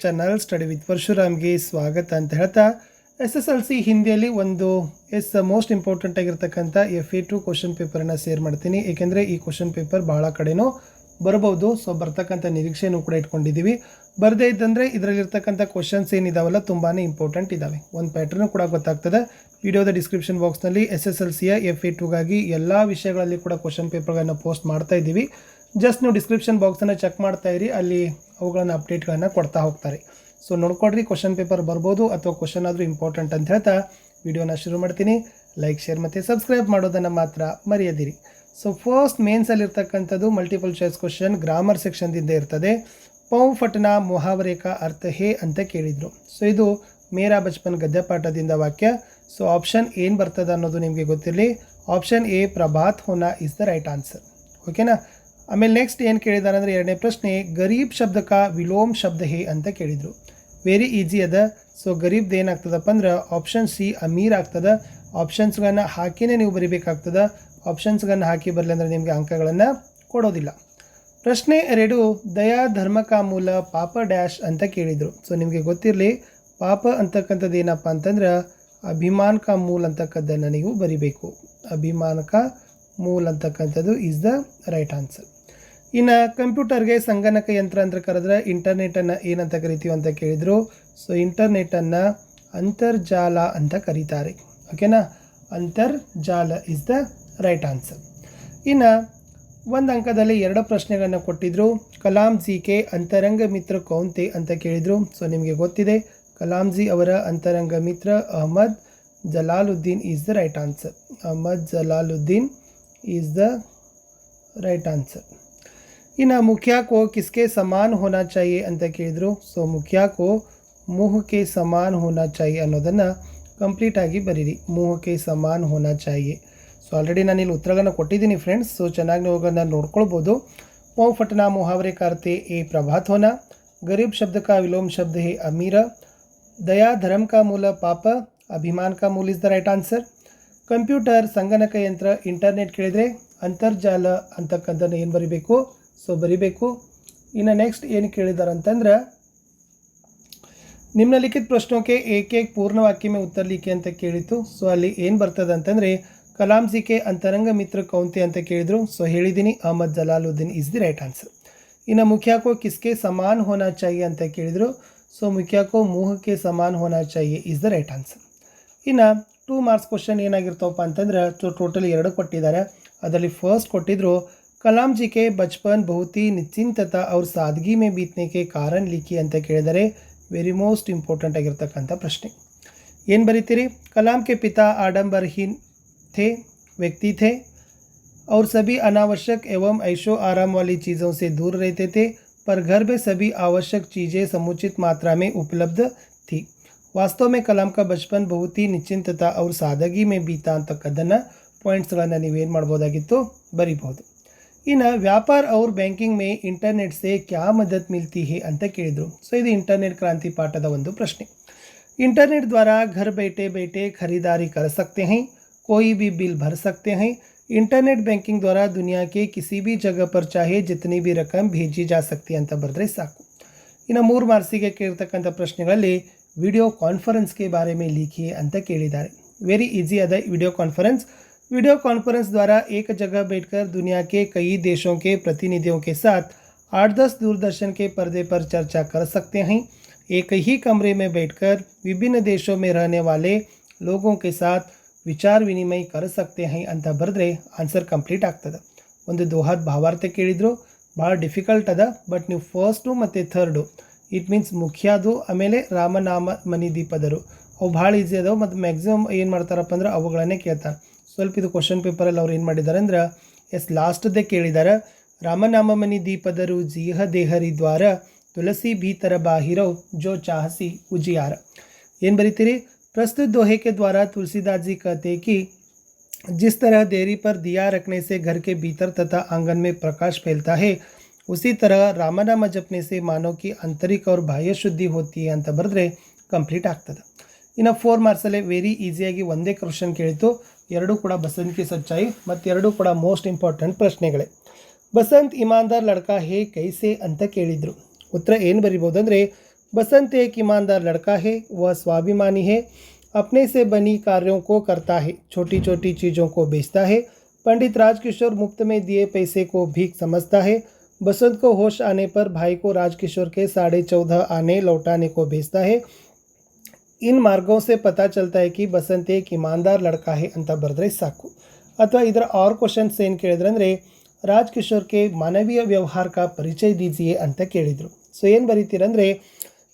Channel study with ಪರಶುರಾಮ್ಗೆ ಸ್ವಾಗತ ಅಂತ ಹೇಳ್ತಾ ಎಸ್ ಎಸ್ ಎಲ್ ಸಿ ಹಿಂದಿಯಲ್ಲಿ ಒಂದು ಎಸ್ ಮೋಸ್ಟ್ ಇಂಪಾರ್ಟೆಂಟ್ ಆಗಿರ್ತಕ್ಕಂಥ ಎಫ್ ಎ ಟು ಕ್ವಶನ್ ಪೇಪರನ್ನು ಶೇರ್ ಮಾಡ್ತೀನಿ. ಏಕೆಂದರೆ ಈ ಕ್ವಶನ್ ಪೇಪರ್ ಬಹಳ ಕಡೆನೂ ಬರಬಹುದು. ಸೊ ಬರ್ತಕ್ಕಂಥ ನಿರೀಕ್ಷೆನೂ ಕೂಡ ಇಟ್ಕೊಂಡಿದ್ದೀವಿ ಬರದೇ ಇದ್ದಂದರೆ ಇದರಲ್ಲಿರ್ತಕ್ಕಂಥ ಕ್ವಶನ್ಸ್ ಏನಿದಾವಲ್ಲ ತುಂಬಾ ಇಂಪಾರ್ಟೆಂಟ್ ಇದ್ದಾವೆ ಒಂದು ಪ್ಯಾಟ್ರನ್ನು ಕೂಡ ಗೊತ್ತಾಗ್ತದೆ. ವಿಡಿಯೋದ ಡಿಸ್ಕ್ರಿಪ್ಷನ್ ಬಾಕ್ಸ್ನಲ್ಲಿ ಎಸ್ ಎಸ್ ಎಲ್ ಸಿಯ ಎಫ್ ಎ ಟುಗಾಗಿ ಎಲ್ಲ ವಿಷಯಗಳಲ್ಲಿ ಕೂಡ ಕ್ವಶನ್ ಪೇಪರ್ಗಳನ್ನು ಪೋಸ್ಟ್ ಮಾಡ್ತಾ ಇದ್ದೀವಿ ಜಸ್ಟ್ ನೀವು ಡಿಸ್ಕ್ರಿಪ್ಷನ್ ಬಾಕ್ಸನ್ನು ಚೆಕ್ ಮಾಡ್ತಾ ಇರಿ, ಅಲ್ಲಿ ಅವುಗಳನ್ನು ಅಪ್ಡೇಟ್ಗಳನ್ನು ಕೊಡ್ತಾ ಹೋಗ್ತಾರೆ. ಸೊ ನೋಡ್ಕೊಡ್ರಿ ಕ್ವಶನ್ ಪೇಪರ್ ಬರ್ಬೋದು ಅಥವಾ ಕ್ವಶನ್ ಆದರೂ ಇಂಪಾರ್ಟೆಂಟ್ ಅಂತ ಹೇಳ್ತಾ ವಿಡಿಯೋನ ಶುರು ಮಾಡ್ತೀನಿ. ಲೈಕ್ ಶೇರ್ ಮತ್ತು ಸಬ್ಸ್ಕ್ರೈಬ್ ಮಾಡೋದನ್ನು ಮಾತ್ರ ಮರೆಯದಿರಿ. ಸೊ ಫಸ್ಟ್ ಮೇನ್ಸಲ್ಲಿರ್ತಕ್ಕಂಥದ್ದು ಮಲ್ಟಿಪಲ್ ಚಾಯ್ಸ್ ಕ್ವಶನ್ ಗ್ರಾಮರ್ ಸೆಕ್ಷನ್ದಿಂದ ಇರ್ತದೆ. ಪೌ ಫಟ್ನ ಮುಹಾವರೆ ಅರ್ಥ ಹೇ ಅಂತ ಕೇಳಿದರು. ಸೊ ಇದು ಮೇರಾ ಬಚ್ಪನ್ ಗದ್ಯಪಾಠದಿಂದ ವಾಕ್ಯ. ಸೊ ಆಪ್ಷನ್ ಏನು ಬರ್ತದೆ ಅನ್ನೋದು ನಿಮಗೆ ಗೊತ್ತಿರಲಿ. ಆಪ್ಷನ್ ಎ ಪ್ರಭಾತ್, ಹೋನಾ ಇಸ್ ದ ರೈಟ್ ಆನ್ಸರ್ ಓಕೆನಾ ಆಮೇಲೆ ನೆಕ್ಸ್ಟ್ ಏನು ಕೇಳಿದಾರೆ ಅಂದರೆ ಎರಡನೇ ಪ್ರಶ್ನೆ, ಗರೀಬ್ ಶಬ್ದಕ ವಿಲೋಮ್ ಶಬ್ದ ಹೇ ಅಂತ ಕೇಳಿದರು. ವೆರಿ ಈಸಿ ಅದ. ಸೊ ಗರೀಬ್ದು ಏನಾಗ್ತದಪ್ಪ ಅಂದ್ರೆ ಆಪ್ಷನ್ ಸಿ ಅಮೀರ್ ಆಗ್ತದೆ. ಆಪ್ಷನ್ಸ್ಗಳನ್ನು ಹಾಕಿನೇ ನೀವು ಬರಿಬೇಕಾಗ್ತದೆ. ಆಪ್ಷನ್ಸ್ಗಳನ್ನು ಹಾಕಿ ಬರಲಿ ಅಂದರೆ ನಿಮಗೆ ಅಂಕಗಳನ್ನು ಕೊಡೋದಿಲ್ಲ. ಪ್ರಶ್ನೆ ಎರಡು, ದಯಾ ಧರ್ಮಕ ಮೂಲ ಪಾಪ ಡ್ಯಾಶ್ ಅಂತ ಕೇಳಿದರು. ಸೊ ನಿಮಗೆ ಗೊತ್ತಿರಲಿ, ಪಾಪ ಅಂತಕ್ಕಂಥದ್ದು ಏನಪ್ಪ ಅಂತಂದ್ರೆ ಅಭಿಮಾನಕ ಮೂಲ ಅಂತಕ್ಕದ್ದನ್ನು ನೀವು ಬರಿಬೇಕು. ಅಭಿಮಾನಕ ಮೂಲ್ ಅಂತಕ್ಕಂಥದ್ದು ಈಸ್ ದ ರೈಟ್ ಆನ್ಸರ್ ಇನ್ನು ಕಂಪ್ಯೂಟರ್ಗೆ ಸಂಗಣಕ ಯಂತ್ರ ಅಂತ ಕರೆದ್ರೆ ಇಂಟರ್ನೆಟನ್ನು ಏನಂತ ಕರಿತೀವಿ ಅಂತ ಕೇಳಿದರು. ಸೊ ಇಂಟರ್ನೆಟನ್ನು ಅಂತರ್ಜಾಲ ಅಂತ ಕರೀತಾರೆ. ಓಕೆನಾ ಅಂತರ್ಜಾಲ ಇಸ್ ದ ರೈಟ್ ಆನ್ಸರ್ ಇನ್ನು ಒಂದು ಅಂಕದಲ್ಲಿ ಎರಡು ಪ್ರಶ್ನೆಗಳನ್ನು ಕೊಟ್ಟಿದ್ದರು ಕಲಾಂ ಕೆ ಅಂತರಂಗ ಮಿತ್ರ ಕೌಂತೆ ಅಂತ ಕೇಳಿದರು. ಸೊ ನಿಮಗೆ ಗೊತ್ತಿದೆ ಕಲಾಂಜಿ ಅವರ ಅಂತರಂಗ ಮಿತ್ರ Ahmad Jalaluddin is the right answer Ahmad Jalaluddin is the right answer ಇನ್ನು ಮುಖ್ಯ ಕೋ ಕಿಸ್ಕೆ ಸಮಾನ್ ಹೋನಾ ಚಾಹಿಯೆ ಅಂತ ಕೇಳಿದರು ಸೊ ಮುಖ್ಯ ಕೋ ಮುಹಕ್ಕೆ ಸಮಾನ್ ಹೋನಾ ಚಾಹಿಯೆ ಅನ್ನೋದನ್ನು ಕಂಪ್ಲೀಟಾಗಿ ಬರೀರಿ ಮುಹಕ್ಕೆ ಸಮಾನ್ ಹೋನಾ ಚಾಹಿಯೆ ಸೊ ಆಲ್ರೆಡಿ ನಾನು ಇಲ್ಲಿ ಉತ್ತರಗಳನ್ನು ಕೊಟ್ಟಿದ್ದೀನಿ ಫ್ರೆಂಡ್ಸ್ ಸೊ ಚೆನ್ನಾಗಿ ನೀವು ಅದನ್ನ ನೋಡ್ಕೊಳ್ಬೋದು ಪೌ ಫಟ್ನಾ ಮುಹಾವರೆ ಕಾರ್ತೆ ಎ ಪ್ರಭಾತ್ ಹೋನಾ ಗರೀಬ್ ಶಬ್ದ का विलोम शब्द है अमीर दया धर्म का मूल पाप ಅಭಿಮಾನ್ ಕಾ ಮೂಲ್ is the right answer computer ಸಂಗಣಕ ಯಂತ್ರ ಇಂಟರ್ನೆಟ್ ಕೇಳಿದರೆ ಅಂತರ್ಜಾಲ ಅಂತಕ್ಕಂಥದ್ದು ಏನು ಬರಿಬೇಕು ಸೊ ಬರಿಬೇಕು. ಇನ್ನು ನೆಕ್ಸ್ಟ್ ಏನು ಕೇಳಿದ್ದಾರೆ ಅಂತಂದ್ರೆ ನಿಮ್ನಲಿಖಿತ ಪ್ರಶ್ನೋಕೆ ಏಕೇಕ್ ಏಕ್ ಪೂರ್ಣ ಉತ್ತರ ಲಿಖಿ ಅಂತ ಕೇಳಿತ್ತು ಸೊ ಅಲ್ಲಿ ಏನು ಬರ್ತದೆ ಅಂತಂದರೆ ಕಲಾಂ ಸಿಕೆ ಅಂತರಂಗ ಮಿತ್ರ ಕೌಂತಿ ಅಂತ ಕೇಳಿದರು. ಸೊ ಹೇಳಿದ್ದೀನಿ Ahmad Jalaluddin is the right answer ಇನ್ನು ಮುಖ್ಯಾಕೋ ಕಿಸ್ಕೆ ಸಮಾನ್ ಹೋನಾ ಚಾಹಿಯೆ ಅಂತ ಕೇಳಿದರು. ಸೊ ಮುಖ್ಯಾಕೋ ಮೂಹಕ್ಕೆ ಸಮಾನ್ ಹೋನಾ ಚಾಹಿಯೆ ಇಸ್ ದ ರೈಟ್ ಆನ್ಸರ್ ಇನ್ನು ಟೂ ಮಾರ್ಕ್ಸ್ ಕ್ವಶನ್ ಏನಾಗಿರ್ತಾವಪ್ಪ ಅಂತಂದ್ರೆ ಟೋಟಲ್ ಎರಡು ಕೊಟ್ಟಿದ್ದಾರೆ. ಅದರಲ್ಲಿ ಫಸ್ಟ್ ಕೊಟ್ಟಿದ್ರು ಕಲಾಂ ಜಿ ಕೆ ಬಚ್ಪನ್ ಬಹುತಿ ನಿಶ್ಚಿಂತತ ಅವ್ರ ಸಾದಗಿ ಮೇ ಬೀತ್ನೆ ಕೆ ಕಾರಣ ಲಿಖಿ ಅಂತ ಕೇಳಿದರೆ ವೆರಿ ಮೋಸ್ಟ್ ಇಂಪಾರ್ಟೆಂಟ್ ಆಗಿರ್ತಕ್ಕಂಥ ಪ್ರಶ್ನೆ ಏನು ಬರೀತೀರಿ ಕಲಾಂ ಕೆ ಪಿತಾ ಆಡಂಬರಹೀನ್ थे व्यक्ति थे और सभी अनावश्यक एवं ऐशो आराम वाली चीज़ों से दूर रहते थे पर घर में सभी आवश्यक चीज़ें समुचित मात्रा में उपलब्ध थी वास्तव में कलाम का बचपन बहुत ही निश्चिंतता और सादगी में बीता ಅಂತಕ್ಕದ್ದನ್ನು ಪಾಯಿಂಟ್ಸ್ಗಳನ್ನು ನೀವೇನು ಮಾಡ್ಬೋದಾಗಿತ್ತು ಬರಿಬೋದು ಇನ್ನು ವ್ಯಾಪಾರ ಅವ್ರ ಬ್ಯಾಂಕಿಂಗ್ ಮೇ ಇಂಟರ್ನೆಟ್ ಸೇ ಕ್ಯಾ ಮದತ್ ಮಿಲ್ತಿ ಹೇ ಅಂತ ಕೇಳಿದರು ಸೊ ಇದು ಇಂಟರ್ನೆಟ್ ಕ್ರಾಂತಿ ಪಾಠದ ಒಂದು ಪ್ರಶ್ನೆ इंटरनेट द्वारा घर बैठे बैठे खरीदारी कर सकते हैं कोई भी बिल भर सकते हैं ಇಂಟರ್ನೆಟ್ ಬ್ಯಾಂಕಿಂಗ್ द्वारा दुनिया के किसी भी जगह पर चाहे जितनी भी रकम भेजी जा सकती ಅಂತ ಬರೆದ್ರೆ ಸಾಕು ಇನ್ನು ಮೂರು ಮಾರ್ಕ್ಸಿಗೆ ಕೇಳ್ತಕ್ಕಂಥ ಪ್ರಶ್ನೆಗಳಲ್ಲಿ ವಿಡಿಯೋ ಕಾನ್ಫರೆನ್ಸ್ಗೆ ಬಾರೆ ಮೇ ಲಿಖಿ ಅಂತ ಕೇಳಿದ್ದಾರೆ ವೆರಿ ಈಸಿ ಅದ ವಿಡಿಯೋ ಕಾನ್ಫರೆನ್ಸ್ वीडियो कॉन्फ्रेंस द्वारा एक जगह बैठकर दुनिया के कई देशों के प्रतिनिधियों के साथ आठ दस दूरदर्शन के पर्दे पर चर्चा कर सकते हैं एक ही कमरे में बैठकर विभिन्न देशों में रहने वाले लोगों के साथ ವಿಚಾರ ವಿನಿಮಯ ಕರ ಸಕ್ತೆ ಹೈ ಅಂತ ಬರೆದ್ರೆ ಆನ್ಸರ್ ಕಂಪ್ಲೀಟ್ ಆಗ್ತದೆ ಒಂದು ದೋಹಾದ ಭಾವಾರ್ಥ ಕೇಳಿದ್ರು ಭಾಳ ಡಿಫಿಕಲ್ಟ್ ಅದ ಬಟ್ ನೀವು ಫಸ್ಟು ಮತ್ತು ಥರ್ಡು ಇಟ್ ಮೀನ್ಸ್ ಮುಖ್ಯದು ಆಮೇಲೆ ರಾಮನಾಮ ಮನಿ ದೀಪದರು ಅವು ಭಾಳ ಈಸಿ ಅದಾವೆ ಮತ್ತು ಮ್ಯಾಕ್ಸಿಮಮ್ ಏನು ಮಾಡ್ತಾರಪ್ಪ ಅಂದ್ರೆ ಅವುಗಳನ್ನೇ ಕೇಳ್ತಾರೆ ಸ್ವಲ್ಪ ಇದು ಕ್ವಶನ್ ಪೇಪರಲ್ಲಿ ಅವ್ರು ಏನು ಮಾಡಿದ್ದಾರೆ ಅಂದ್ರೆ ಎಸ್ ಲಾಸ್ಟ್ದೇ ಕೇಳಿದ್ದಾರೆ ರಾಮನಾಮ ಮನಿ ದೀಪದರು ಜೀಹ ದೇಹರಿ ದ್ವಾರ ತುಳಸಿ ಭೀತರ ಬಾಹಿರವ್ ಜೋ ಚಾಹಸಿ ಉಜಿಯಾರ ಏನು ಬರೀತೀರಿ प्रस्तुत दोहे के द्वारा तुलसीदास जी कहते हैं कि जिस तरह देरी पर दिया रखने से घर के भीतर तथा आंगन में प्रकाश फैलता है उसी तरह रामनाम जपने से मानव की आंतरिक और ಬಾಹ್ಯ ಶುದ್ಧಿ ಹೋತಿ ಅಂತ ಬರೆದ್ರೆ ಕಂಪ್ಲೀಟ್ ಆಗ್ತದೆ ಇನ್ನು ಫೋರ್ ಮಾರ್ಕ್ಸಲ್ಲೇ ವೆರಿ ಈಸಿಯಾಗಿ ಒಂದೇ ಕ್ವಶನ್ ಕೇಳಿತು ಎರಡೂ ಕೂಡ ಬಸಂತ್ ಕಿ ಸಚ್ಚಾಯಿ ಮತ್ತು ಎರಡೂ ಕೂಡ ಮೋಸ್ಟ್ ಇಂಪಾರ್ಟೆಂಟ್ ಪ್ರಶ್ನೆಗಳೇ ಬಸಂತ್ ಇಮಾನ್ದಾರ್ ಲಡ್ಕಾ ಹೇ ಕೈಸೆ ಅಂತ ಕೇಳಿದರು ಉತ್ತರ ಏನು ಬರಿಬೋದು ಅಂದರೆ बसंत एक ईमानदार लड़का है वह स्वाभिमानी है अपने से बनी कार्यों को करता है छोटी छोटी चीज़ों को बेचता है पंडित राजकिशोर मुफ्त में दिए पैसे को भीख समझता है बसंत को होश आने पर भाई को राजकिशोर के साढ़े चौदह आने लौटाने को भेजता है ಇನ್ ಮಾರ್ಗೋ ಸೆ ಪತಾ ಚಲ್ತಾ ಹೈ ಕಿ ಬಸಂತ್ ಏಕ್ ಇಮಾನ್ದಾರ್ ಲಡ್ಕಾ ಹೇ ಅಂತ ಬರೆದ್ರೆ ಸಾಕು ಅಥವಾ ಇದರ ಆರ್ ಕ್ವಶನ್ಸ್ ಏನು ಕೇಳಿದ್ರೆ ಅಂದರೆ ರಾಜ್ ಕಿಶೋರ್ಗೆ ಮಾನವೀಯ ವ್ಯವಹಾರ ಕಾ ಪರಿಚಯ ದೀಜಿಯೇ ಅಂತ ಕೇಳಿದರು ಸೊ ಏನು ಬರೀತೀರಂದರೆ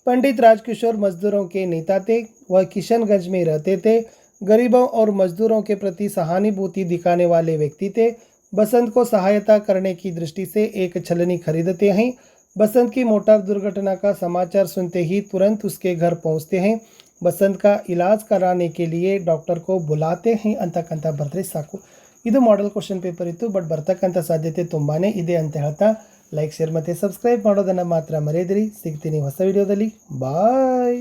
पंडित राजकिशोर मजदूरों के नेता थे वह किशनगंज में रहते थे गरीबों और मजदूरों के प्रति सहानुभूति दिखाने वाले व्यक्ति थे बसंत को सहायता करने की दृष्टि से एक छलनी खरीदते हैं बसंत की मोटर दुर्घटना का समाचार सुनते ही तुरंत उसके घर पहुंचते हैं ಬಸಂತ್ ಕಾ ಇಲಾಜ್ कराने के लिए ಡಾಕ್ಟರ್ ಕೋ ಬುಲಾತೆ ಹೈ ಅಂತಕ್ಕಂಥ ಬರೆದ್ರೆ ಸಾಕು ಇದು ಮಾಡೆಲ್ ಕ್ವಶನ್ ಪೇಪರ್ ಇತ್ತು ಬಟ್ ಬರ್ತಕ್ಕಂಥ ಸಾಧ್ಯತೆ ತುಂಬಾ ಇದೆ ಅಂತ ಹೇಳ್ತಾ ಲೈಕ್ ಶೇರ್ ಮತ್ತು ಸಬ್ಸ್ಕ್ರೈಬ್ ಮಾಡೋದನ್ನು ಮಾತ್ರ ಮರೆಯದಿರಿ ಸಿಗ್ತೀನಿ ಹೊಸ ವಿಡಿಯೋದಲ್ಲಿ ಬಾಯ್